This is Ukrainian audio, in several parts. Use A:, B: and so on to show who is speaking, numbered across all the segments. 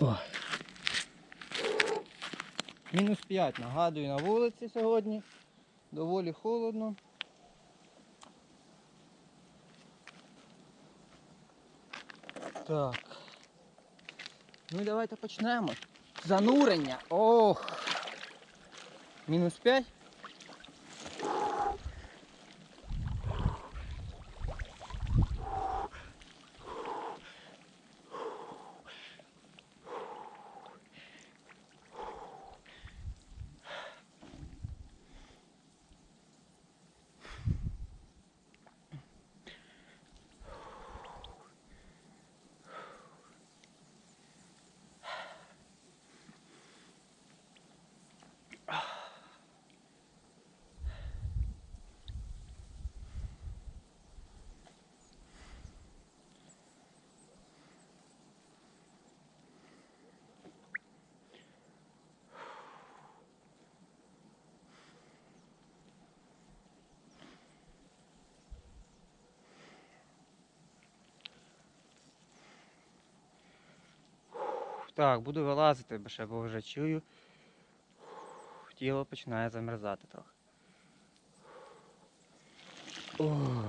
A: О. Мінус 5, нагадую, на вулиці сьогодні. Доволі холодно. Так. Ну і давайте почнемо. Занурення. Ох. Мінус 5. Так, буду вилазити, бо ще бо вже чую. Тіло починає замерзати трохи. Ох.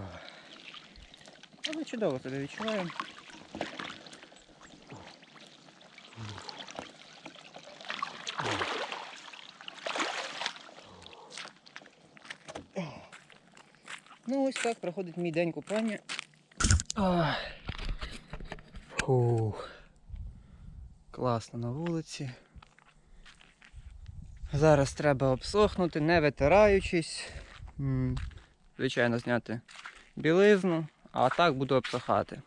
A: Але чудово себе відчуваю. Ну ось так проходить мій день купання. Фух. Класно на вулиці. Зараз треба обсохнути, не витираючись. Звичайно, зняти білизну, а так буду обсохати.